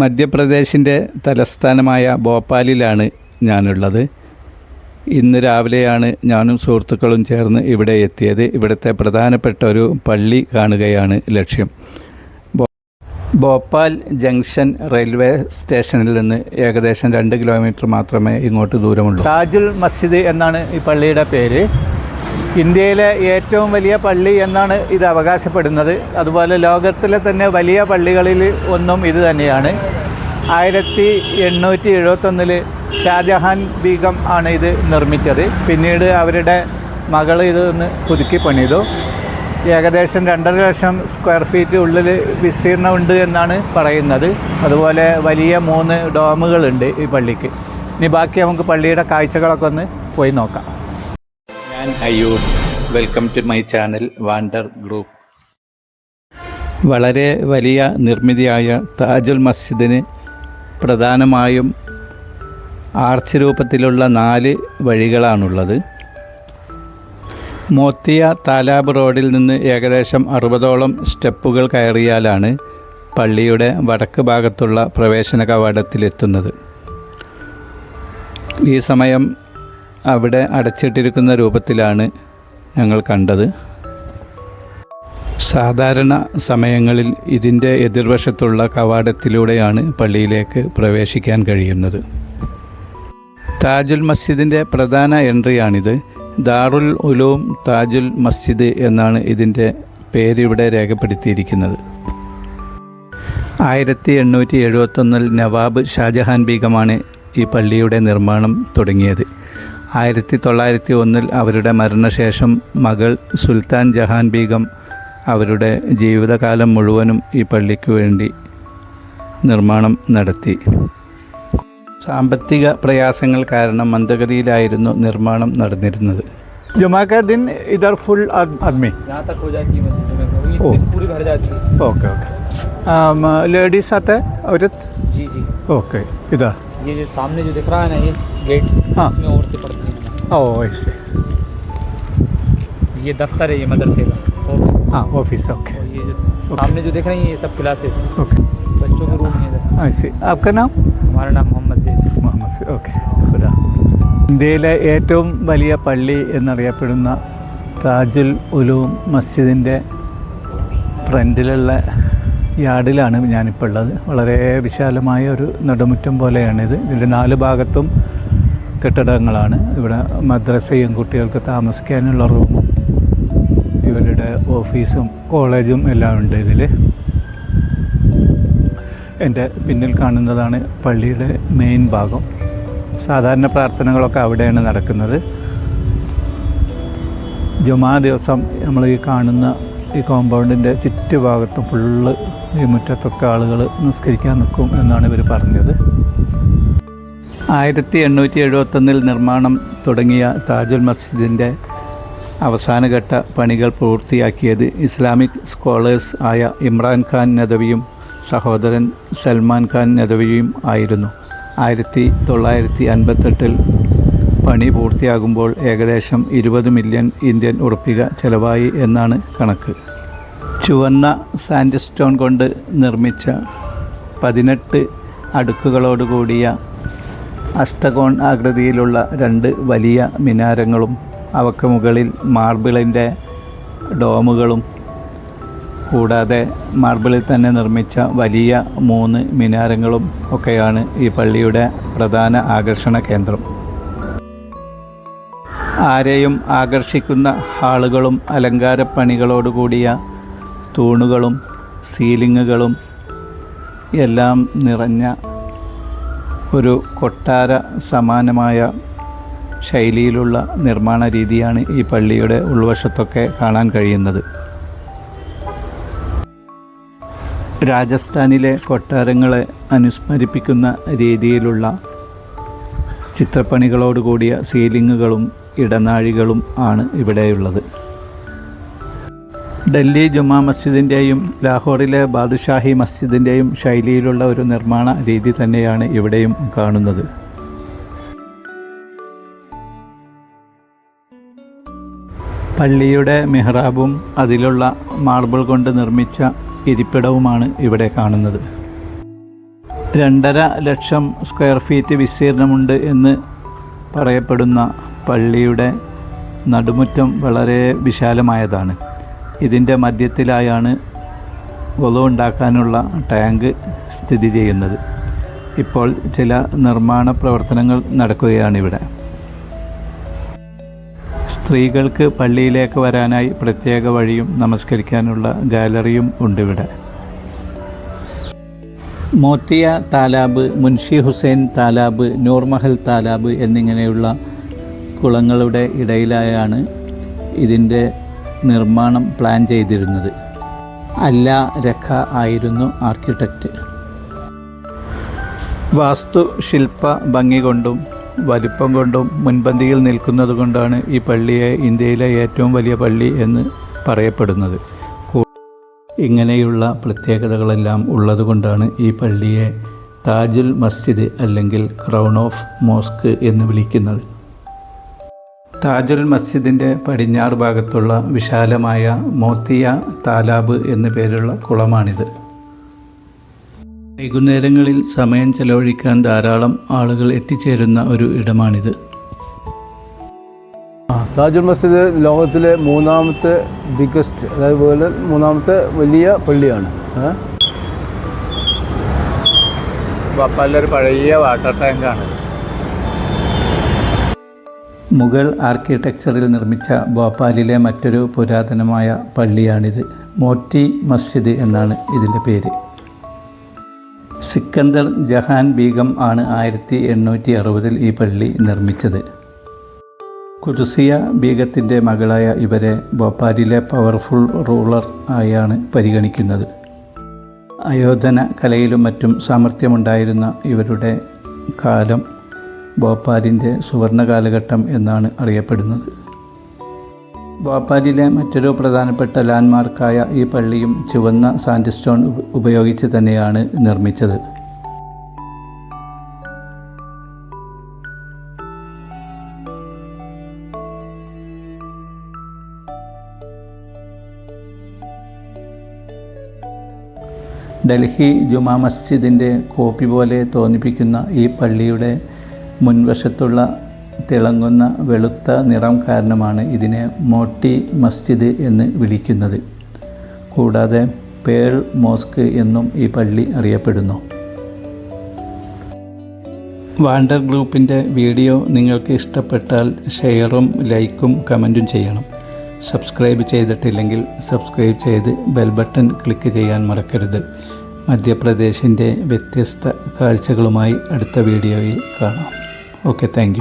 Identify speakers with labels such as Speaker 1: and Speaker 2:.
Speaker 1: മധ്യപ്രദേശിന്റെ തലസ്ഥാനമായ ഭോപ്പാലിലാണ് ഞാനുള്ളത്. ഇന്ന് രാവിലെയാണ് ഞാനും സുഹൃത്തുക്കളും ചേർന്ന് ഇവിടെ എത്തിയത്. ഇവിടുത്തെ പ്രധാനപ്പെട്ട ഒരു പള്ളി കാണുകയാണ് ലക്ഷ്യം. ഭോപ്പാൽ ജംഗ്ഷൻ റെയിൽവേ സ്റ്റേഷനിൽ നിന്ന് ഏകദേശം രണ്ട് കിലോമീറ്റർ മാത്രമേ ഇങ്ങോട്ട് ദൂരമുള്ളൂ. താജുൽ മസ്ജിദ് എന്നാണ് ഈ പള്ളിയുടെ പേര്. ഇന്ത്യയിലെ ഏറ്റവും വലിയ പള്ളി എന്നാണ് ഇത് അവകാശപ്പെടുന്നത്. അതുപോലെ ലോകത്തിലെ തന്നെ വലിയ പള്ളികളിൽ ഒന്നും ഇത് തന്നെയാണ്. ആയിരത്തി എണ്ണൂറ്റി എഴുപത്തൊന്നിൽ ഷാജഹാൻ ബീഗം ആണ് ഇത് നിർമ്മിച്ചത്. പിന്നീട് അവരുടെ മകൾ ഇതൊന്ന് പുതുക്കി പണിതു. ഏകദേശം രണ്ടര ലക്ഷം സ്ക്വയർ ഫീറ്റ് ഉള്ളിൽ വിസ്തീർണമുണ്ട് എന്നാണ് പറയുന്നത്. അതുപോലെ വലിയ മൂന്ന് ഡോമുകളുണ്ട് ഈ പള്ളിക്ക്. ഇനി ബാക്കി നമുക്ക് പള്ളിയുടെ കാഴ്ചകളൊക്കെ ഒന്ന് പോയി നോക്കാം. ഞാൻ Ayyub welcome to my channel wander group വളരെ വലിയ നിർമ്മിതിയായ താജുൽ മസ്ജിദിന് പ്രധാനമായും ആർച്ച് രൂപത്തിലുള്ള നാല് വഴികളാണുള്ളത്. മോത്തിയ താലാബ് റോഡിൽ നിന്ന് ഏകദേശം അറുപതോളം സ്റ്റെപ്പുകൾ കയറിയാലാണ് പള്ളിയുടെ വടക്ക് ഭാഗത്തുള്ള പ്രവേശന കവാടത്തിലെത്തുന്നത്. ഈ സമയം അവിടെ അടച്ചിട്ടിരിക്കുന്ന രൂപത്തിലാണ് ഞങ്ങൾ കണ്ടത്. സാധാരണ സമയങ്ങളിൽ ഇതിന്റെ എതിർവശത്തുള്ള കവാടത്തിലൂടെയാണ് പള്ളിയിലേക്ക് പ്രവേശിക്കാൻ കഴിയുന്നത്. താജുൽ മസ്ജിദിന്റെ പ്രധാന എൻട്രിയാണിത്. ദാറുൽ ഉലൂം താജുൽ മസ്ജിദ് എന്നാണ് ഇതിന്റെ പേരിവിടെ രേഖപ്പെടുത്തിയിരിക്കുന്നത്. ആയിരത്തി എണ്ണൂറ്റി എഴുപത്തൊന്നിൽ നവാബ് ഷാജഹാൻ ബീഗമാണ് ഈ പള്ളിയുടെ നിർമ്മാണം തുടങ്ങിയത്. ആയിരത്തി തൊള്ളായിരത്തി ഒന്നിൽ അവരുടെ മരണശേഷം മകൾ സുൽത്താൻ ജഹാൻ ബീഗം അവരുടെ ജീവിതകാലം മുഴുവനും ഈ പള്ളിക്ക് വേണ്ടി നിർമ്മാണം നടത്തി. സാമ്പത്തിക പ്രയാസങ്ങൾ കാരണം മന്ദഗതിയിലായിരുന്നു നിർമ്മാണം നടന്നിരുന്നത്. ജുമാക്കാ ദിൻ ഫുൾ ഓക്കെ ഓക്കെ. ലേഡീസ് ആത്തെ
Speaker 2: ഔരത്
Speaker 1: ഓക്കെ ഇതാ.
Speaker 2: സാമനെ ജോ ദിഖ രഹാ गेट
Speaker 1: हाँ।
Speaker 2: इसमें औरतें पढ़ती हैं
Speaker 1: ഓ ഐസി
Speaker 2: ये दफ्तर है ये मदरसे का ऑफिस
Speaker 1: ആ ഓഫീസ് ഓക്കെ
Speaker 2: और ये जो सामने जो दिख रही हैं ये सब क्लासेस हैं
Speaker 1: ഓക്കെ
Speaker 2: बच्चों के रूम है इधर
Speaker 1: ഐസി ആപ്ക നാം
Speaker 2: हमारा नाम मोहम्मद सैद
Speaker 1: മുഹമ്മദ് സി- ഓക്കെ സുരാ ഇന്ത്യയിലെ ഏറ്റവും വലിയ പള്ളി എന്നറിയപ്പെടുന്ന താജുൽ ഉലൂം മസ്ജിദിൻ്റെ ഫ്രണ്ടിലുള്ള യാർഡിലാണ് ഞാനിപ്പോൾ ഉള്ളത് വളരെ വിശാലമായ ഒരു നടുമുറ്റം പോലെയാണിത് ഇതിൻ്റെ നാല് ഭാഗത്തും കെട്ടിടങ്ങളാണ്. ഇവിടെ മദ്രസയും കുട്ടികൾക്ക് താമസിക്കാനുള്ള റൂമും ഇവരുടെ ഓഫീസും കോളേജും എല്ലാം ഉണ്ട് ഇതിൽ എന്റെ പിന്നിൽ കാണുന്നതാണ് പള്ളിയുടെ മെയിൻ ഭാഗം. സാധാരണ പ്രാർത്ഥനകളൊക്കെ അവിടെയാണ് നടക്കുന്നത്. ജുമാ ദിവസം നമ്മൾ ഈ കാണുന്ന ഈ കോമ്പൗണ്ടിന്റെ ചുറ്റുഭാഗത്തും ഫുള്ള് ഈ മുറ്റത്തൊക്കെ ആളുകൾ നിസ്കരിക്കാൻ നിൽക്കും എന്നാണ് ഇവർ പറഞ്ഞത്. ആയിരത്തി എണ്ണൂറ്റി എഴുപത്തൊന്നിൽ നിർമ്മാണം തുടങ്ങിയ താജുൽ മസ്ജിദിന്റെ അവസാനഘട്ട പണികൾ പൂർത്തിയാക്കിയത് ഇസ്ലാമിക് സ്കോളേഴ്സ് ആയ ഇമ്രാൻ ഖാൻ നദവിയും സഹോദരൻ സൽമാൻ ഖാൻ നദവിയും ആയിരുന്നു. ആയിരത്തി തൊള്ളായിരത്തി അൻപത്തെട്ടിൽ പണി പൂർത്തിയാകുമ്പോൾ ഏകദേശം ഇരുപത് മില്യൺ ഇന്ത്യൻ ഉറപ്പിക ചെലവായി എന്നാണ് കണക്ക്. ചുവന്ന സാൻഡ് സ്റ്റോൺ കൊണ്ട് നിർമ്മിച്ച പതിനെട്ട് അടുക്കുകളോട് കൂടിയ അഷ്ടകോൺ ആകൃതിയിലുള്ള രണ്ട് വലിയ മിനാരങ്ങളും അവക്ക് മുകളിൽ മാർബിളിന്റെ ഡോമുകളും. കൂടാതെ മാർബിളിൽ തന്നെ നിർമ്മിച്ച വലിയ മൂന്ന് മിനാരങ്ങളും ഒക്കെയാണ് ഈ പള്ളിയുടെ പ്രധാന ആകർഷണ കേന്ദ്രം. ആരെയും ആകർഷിക്കുന്ന ഹാളുകളും അലങ്കാരപ്പണികളോടുകൂടിയ തൂണുകളും സീലിങ്ങുകളും എല്ലാം നിറഞ്ഞ ഒരു കൊട്ടാര സമാനമായ ശൈലിയിലുള്ള നിർമ്മാണ രീതിയാണ് ഈ പള്ളിയുടെ ഉൾവശത്തൊക്കെ കാണാൻ കഴിയുന്നത്. രാജസ്ഥാനിലെ കൊട്ടാരങ്ങളെ അനുസ്മരിപ്പിക്കുന്ന രീതിയിലുള്ള ചിത്രപ്പണികളോടുകൂടിയ സീലിങ്ങുകളും ഇടനാഴികളും ആണ് ഇവിടെയുള്ളത്. ഡൽഹി ജുമാ മസ്ജിദിന്റെയും ലാഹോറിലെ ബാദുഷാഹി മസ്ജിദിന്റെയും ശൈലിയിലുള്ള ഒരു നിർമ്മാണ രീതി തന്നെയാണ് ഇവിടെയും കാണുന്നത്. പള്ളിയുടെ മെഹ്റാബും അതിലുള്ള മാർബിൾ കൊണ്ട് നിർമ്മിച്ച ഇരിപ്പിടവുമാണ് ഇവിടെ കാണുന്നത്. രണ്ടര ലക്ഷം സ്ക്വയർ ഫീറ്റ് വിസ്തീർണമുണ്ട് എന്ന് പറയപ്പെടുന്ന പള്ളിയുടെ നടുമുറ്റം വളരെ വിശാലമായതാണ്. ഇതിന്റെ മധ്യത്തിലായാണ് ഒളു ഉണ്ടാക്കാനുള്ള ടാങ്ക് സ്ഥിതി ചെയ്യുന്നത്. ഇപ്പോൾ ചില നിർമ്മാണ പ്രവർത്തനങ്ങൾ നടക്കുകയാണിവിടെ. സ്ത്രീകൾക്ക് പള്ളിയിലേക്ക് വരാനായി പ്രത്യേക വഴിയും നമസ്കരിക്കാനുള്ള ഗാലറിയും ഉണ്ടിവിടെ. മോത്തിയ താലാബ് മുൻഷി ഹുസൈൻ താലാബ് നൂർമഹൽ താലാബ് എന്നിങ്ങനെയുള്ള കുളങ്ങളുടെ ഇടയിലായാണ് ഇതിന്റെ നിർമ്മാണം പ്ലാൻ ചെയ്തിരുന്നത്. അല്ല രഖ ആയിരുന്നു ആർക്കിടെക്റ്റ്. വാസ്തുശില്പ ഭംഗി കൊണ്ടും വലിപ്പം കൊണ്ടും മുൻപന്തിയിൽ നിൽക്കുന്നത് കൊണ്ടാണ് ഈ പള്ളിയെ ഇന്ത്യയിലെ ഏറ്റവും വലിയ പള്ളി എന്ന് പറയപ്പെടുന്നത്. ഇങ്ങനെയുള്ള പ്രത്യേകതകളെല്ലാം ഉള്ളതുകൊണ്ടാണ് ഈ പള്ളിയെ താജുൽ മസ്ജിദ് അല്ലെങ്കിൽ ക്രൗൺ ഓഫ് മോസ്ക് എന്ന് വിളിക്കുന്നത്. താജുൽ മസ്ജിദിന്റെ പടിഞ്ഞാറ് ഭാഗത്തുള്ള വിശാലമായ മോത്തിയ താലാബ് എന്നു പേരുള്ള കുളമാണിത്. വൈകുന്നേരങ്ങളിൽ സമയം ചെലവഴിക്കാൻ ധാരാളം ആളുകൾ എത്തിച്ചേരുന്ന ഒരു ഇടമാണിത്.
Speaker 3: താജുൽ മസ്ജിദ് ലോകത്തിലെ മൂന്നാമത്തെ ബിഗ്ഗസ്റ്റ് അതായത് മൂന്നാമത്തെ വലിയ പള്ളിയാണ്.
Speaker 1: പല്ലൊരു പഴയ വാട്ടർ ടാങ്കാണ്. മുഗൾ ആർക്കിടെക്ചറിൽ നിർമ്മിച്ച ഭോപ്പാലിലെ മറ്റൊരു പുരാതനമായ പള്ളിയാണിത് മോറ്റി മസ്ജിദ് എന്നാണ് ഇതിന്റെ പേര്. സിക്കന്ദർ ജഹാൻ ബീഗം ആണ് ആയിരത്തി എണ്ണൂറ്റി അറുപതിൽ ഈ പള്ളി നിർമ്മിച്ചത്. കുരുസിയ ബീഗത്തിന്റെ മകളായ ഇവരെ ഭോപ്പാലിലെ പവർഫുൾ റൂളർ ആയാണ് പരിഗണിക്കുന്നത്. അയോധന കലയിലും മറ്റും സാമർഥ്യമുണ്ടായിരുന്ന ഇവരുടെ കാലം ഭോപ്പാലിന്റെ സുവർണ കാലഘട്ടം എന്നാണ് അറിയപ്പെടുന്നത്. ഭോപ്പാലിലെ മറ്റൊരു പ്രധാനപ്പെട്ട ലാൻഡ്മാർക്കായ ഈ പള്ളിയും ചുവന്ന സാൻഡ്സ്റ്റോൺ സ്റ്റോൺ ഉപയോഗിച്ച് തന്നെയാണ് നിർമ്മിച്ചത്. ഡൽഹി ജുമാ മസ്ജിദിന്റെ കോപ്പി പോലെ തോന്നിപ്പിക്കുന്ന ഈ പള്ളിയുടെ മുൻവശത്തുള്ള തിളങ്ങുന്ന വെളുത്ത നിറം കാരണമാണ് ഇതിനെ മോട്ടി മസ്ജിദ് എന്ന് വിളിക്കുന്നത്. കൂടാതെ പേൾ മോസ്ക് എന്നും ഈ പള്ളി അറിയപ്പെടുന്നു. വാണ്ടർ ഗ്രൂപ്പിന്റെ വീഡിയോ നിങ്ങൾക്ക് ഇഷ്ടപ്പെട്ടാൽ ഷെയറും ലൈക്കും കമന്റും ചെയ്യണം. സബ്സ്ക്രൈബ് ചെയ്തിട്ടില്ലെങ്കിൽ സബ്സ്ക്രൈബ് ചെയ്ത് ബെൽ ബട്ടൺ ക്ലിക്ക് ചെയ്യാൻ മറക്കരുത്. മധ്യപ്രദേശിന്റെ വ്യത്യസ്ത കാഴ്ചകളുമായി അടുത്ത വീഡിയോയിൽ കാണാം. Okay thank